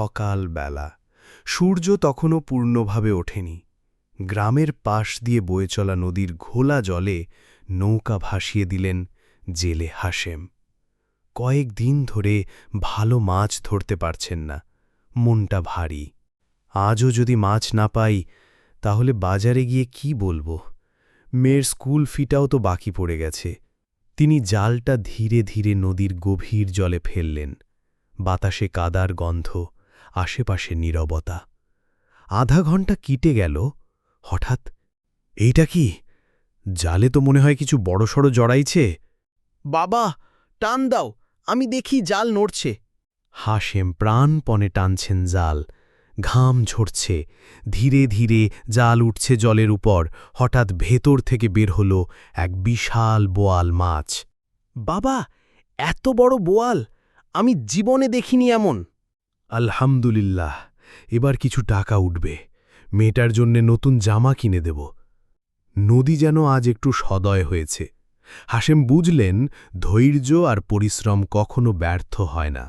সকাল বেলা সূর্য তখনও পূর্ণভাবে ওঠেনি। গ্রামের পাশ দিয়ে বয়ে চলা নদীর ঘোলা জলে নৌকা ভাসিয়ে দিলেন জেলে হাসেম কয়েক দিন ধরে ভালো মাছ ধরতে পারছেন না। মনটা ভারী। আজও যদি মাছ না পাই, তাহলে বাজারে গিয়ে কি বলব? মেয়ের স্কুল ফিটাও তো বাকি পড়ে গেছে। তিনি জালটা ধীরে ধীরে নদীর গভীর জলে ফেললেন। বাতাসে কাদার গন্ধ আশেপাশে নীরবতা। আধা ঘণ্টা কিটে গেল, হঠাৎ, এইটা কি? জালে তো মনে হয় কিছু বড়সড় জড়াইছে? বাবা, টান দাও, আমি দেখি জাল নড়ছে। হাসেম প্রাণপণে টানছেন জাল, ঘাম ঝরছে, ধীরে ধীরে জাল উঠছে জলের উপর, হঠাৎ ভেতর থেকে বের হল এক বিশাল বোয়াল মাছ। বাবা, এত বড় বোয়াল, আমি জীবনে দেখিনি এমন। আলহামদুলিল্লাহ, এবার কিছু টাকা উঠবে। মেয়েটার জন্যে নতুন জামা কিনে দেব। নদী যেন আজ একটু সদয় হয়েছে। হাসেম বুঝলেন, ধৈর্য আর পরিশ্রম কখনো ব্যর্থ হয় না।